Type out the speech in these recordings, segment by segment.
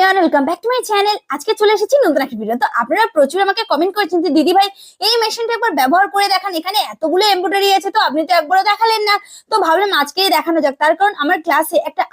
Channel আজকে চলে এসেছি নতুন একটা আপনারা প্রচুর আমাকে কমেন্ট করেছেন যে এই মেশিনটা একবার ব্যবহার করে দেখান। এখানে এতগুলো আছে, তো আপনি তো একবারও দেখালেন না। তো ভাবলাম আজকেই দেখানো যাক। তার কারণ আমার ক্লাসে একটা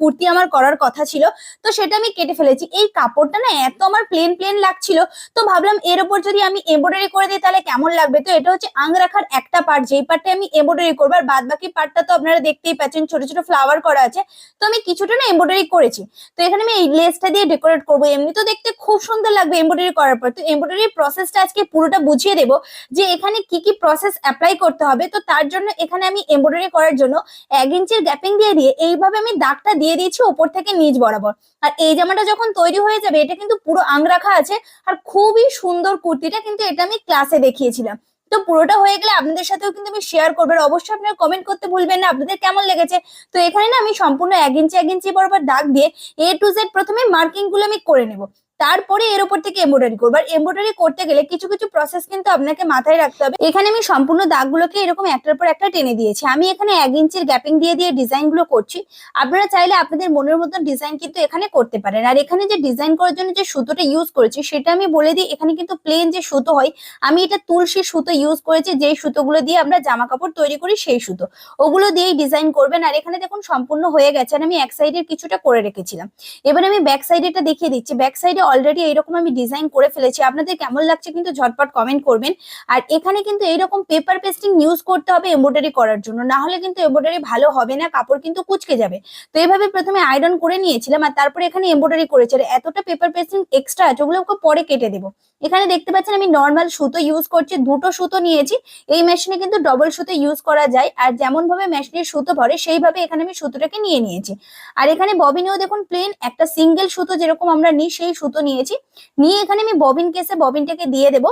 কুর্তি আমার করার কথা ছিল। তো সেটা আমি কেটে ফেলেছি। এই কাপড়টা না এত আমার প্লেন প্লেন লাগছিল। তো ভাবলাম এর উপর যদি আমি এমব্রয়ডারি করে দিই, তাহলে কেমন লাগবে? তো এটা হচ্ছে আংরাখার একটা পার্ট যেই পার্টে আমি এমব্রয়ডারি করব। আর বাদ বাকি পার্টটা তো আপনারা দেখতেই পাচ্ছেন, ছোট ছোট ফ্লাওয়ার করা আছে। তো আমি কিছুটা না এমব্রয়ডারি করেছি। তো এখানে আমি এই লেসটা দিয়ে ডেকোরেট করব। এমনি তো দেখতে খুব সুন্দর লাগবে এমব্রয়ডারি করার পর। তো এমব্রয়ডারি প্রসেসটা আজকে পুরোটা বুঝিয়ে দেবো যে এখানে কি কি প্রসেস অ্যাপ্লাই করতে হবে। তো তার জন্য এখানে আমি এমব্রয়ডারি করার জন্য এক ইঞ্চির গ্যাপিং দিয়ে দিয়ে এইভাবে আমি দাগটা দিয়ে দিয়েছি ওপর থেকে নিচ বরাবর। আর এই জামাটা যখন তৈরি হয়ে যাবে, এটা কিন্তু পুরো আং রাখা আছে। আর খুবই সুন্দর কুর্তিটা কিন্তু এটা আমি ক্লাসে দেখিয়েছিলাম। তো পুরোটা হয়ে গেলে আপনাদের সাথেও কিন্তু আমি শেয়ার করব। অবশ্যই আপনারা কমেন্ট করতে ভুলবেন না, আপনাদের কেমন লেগেছে? তো এখানে না আমি সম্পূর্ণ এক ইঞ্চি এক ইঞ্চি বরাবর দাগ দিয়ে এ টু জেড প্রথমে মার্কিংগুলো আমি করে নেব। তারপরে এর উপর থেকে এমব্রয়ডারি করব। আর এমব্রয়ডারি করতে গেলে কিছু কিছু প্রসেস কিন্তু আপনাকে মাথায় রাখতে হবে। এখানে আমি সম্পূর্ণ দাগগুলোকে এরকম একটার পর একটা টেনে দিয়েছি। আমি এখানে এক ইঞ্চির গ্যাপিং দিয়ে দিয়ে ডিজাইনগুলো করছি। আপনারা চাইলে আপনাদের মনের মতন ডিজাইন কিন্তু এখানে করতে পারেন। আর এখানে যে ডিজাইন করার জন্য যে সুতোটা ইউজ করেছি, সেটা আমি বলে দিই, এখানে কিন্তু প্লেন যে সুতো হয়, আমি এটা তুলসী সুতো ইউজ করেছি, যেই সুতোগুলো দিয়ে আমরা জামা কাপড় তৈরি করি, সেই সুতো। ওগুলো দিয়েই ডিজাইন করবেন। আর এখানে দেখুন, সম্পূর্ণ হয়ে গেছে। আর আমি এক সাইডের কিছুটা করে রেখেছিলাম। এবার আমি ব্যাক সাইডেটা দেখিয়ে দিচ্ছি। ব্যাক সাইডে অলরেডি এইরকম আমি ডিজাইন করে ফেলেছি। আপনাদের কেমন লাগছে কিন্তু ঝটপট কমেন্ট করবেন। আর এখানে কিন্তু এইরকম পেপার পেস্টিং ইউজ করতে হবে এমব্রয়ডারি করার জন্য। না হলে কিন্তু এমব্রয়ডারি ভালো হবে না, কাপড় কিন্তু কুচকে যাবে। তো এইভাবে প্রথমে আয়রন করে নিয়েছিলাম আর তারপরে এখানে এমব্রয়ডারি করেছি। আর এতটা পেপার পেস্টিং এক্সট্রা আছে, ওগুলো ওকে পরে কেটে দেবো। এখানে দেখতে পাচ্ছেন আমি নর্মাল সুতো ইউজ করছি, দুটো সুতো নিয়েছি। এই মেশিনে কিন্তু ডবল সুতো ইউজ করা যায়। আর যেমন ভাবে মেশিনের সুতো ভরে সেইভাবে এখানে আমি সুতোটাকে নিয়ে নিয়েছি। আর এখানে ববিনেও দেখুন প্লেন একটা সিঙ্গেল সুতো যেরকম আমরা নিই, সেই সুতো নিয়েছি। নিয়ে এখানে আমি ববিন কেসে ববিনটাকে দিয়ে দেবো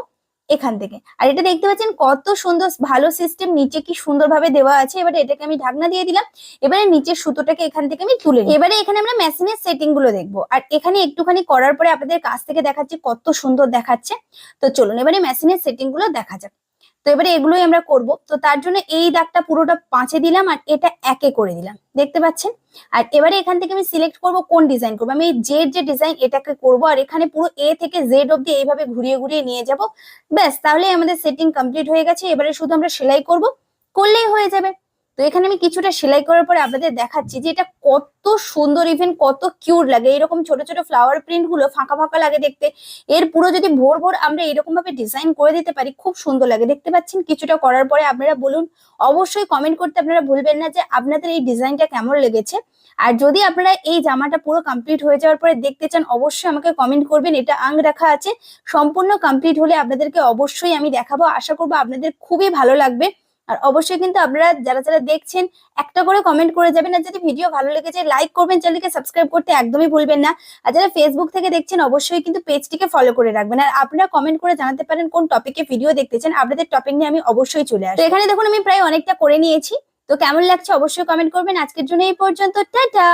এখান থেকে। আর এটা দেখতে পাচ্ছেন কত সুন্দর, ভালো সিস্টেম নিচে কি সুন্দরভাবে দেওয়া আছে। এবারে এটাকে আমি ঢাকনা দিয়ে দিলাম। এবারে নিচের সুতোটাকে এখান থেকে আমি তুলে এবারে এখানে আমরা মেশিনের সেটিংগুলো দেখব। আর এখানে একটুখানি করার পরে আপনাদের কাছ থেকে দেখাচ্ছি কত সুন্দর দেখাচ্ছে। তো চলুন, এবারে মেশিনের সেটিংগুলো দেখা যাক। তো এবারে এগুলোই আমরা করব। তো তার জন্য এই দাগটা পুরোটা পাঁচে দিলাম আর এটা একে করে দিলাম। দেখতে পাচ্ছেন? আর এবারে এখান থেকে আমি সিলেক্ট করব কোন ডিজাইন করব। আমি জেড যে ডিজাইন এটাকে করব আর এখানে পুরো এ থেকে জেড অব্দি এইভাবে ঘুরিয়ে ঘুরিয়ে নিয়ে যাব। ব্যাস তাহলে আমাদের সেটিং কমপ্লিট হয়ে গেছে। এবারে শুধু আমরা সেলাই করব। করলেই হয়ে যাবে। তো এখানে আমি কিছুটা সেলাই করার পরে আপনাদের দেখাচ্ছি যে এটা কত সুন্দর ইভেন কত কিউট লাগে। এরকম ছোট ছোট ফ্লাওয়ার প্রিন্টগুলো ফাঁকা ফাঁকা লাগে দেখতে। এর পুরো যদি ভোর ভোর আমরা এরকম ভাবে ডিজাইন করে দিতে পারি, খুব সুন্দর লাগে। দেখতে পাচ্ছেন কিছুটা করার পরে আপনারা বলুন, অবশ্যই কমেন্ট করতে আপনারা ভুলবেন না যে আপনাদের এই ডিজাইনটা কেমন লেগেছে। আর যদি আপনারা এই জামাটা পুরো কমপ্লিট হয়ে যাওয়ার পরে দেখতে চান, অবশ্যই আমাকে কমেন্ট করবেন, এটা আং রাখা আছে। সম্পূর্ণ কমপ্লিট হলে আপনাদেরকে অবশ্যই আমি দেখাবো। আশা করব আপনাদের খুবই ভালো লাগবে। আর অবশ্যই কিন্তু আপনারা যারা যারা দেখছেন, একটা করে কমেন্ট করে যাবেন আর যদি ভিডিও ভালো লেগেছে লাইক করবেন চ্যানেলকে সাবস্ক্রাইব করতে একদমই ভুলবেন না। আর যারা ফেসবুক থেকে দেখছেন, অবশ্যই কিন্তু পেজটিকে ফলো করে রাখবেন। আর আপনারা কমেন্ট করে জানাতে পারেন কোন টপিকে ভিডিও দেখতে চান আপনাদের টপিক নিয়ে আমি অবশ্যই চলে আসব। এখানে দেখুন, আমি প্রায় অনেকটা করে নিয়েছি। তো কেমন লাগছে অবশ্যই কমেন্ট করবেন। আজকের জন্য এই পর্যন্ত। টাটা!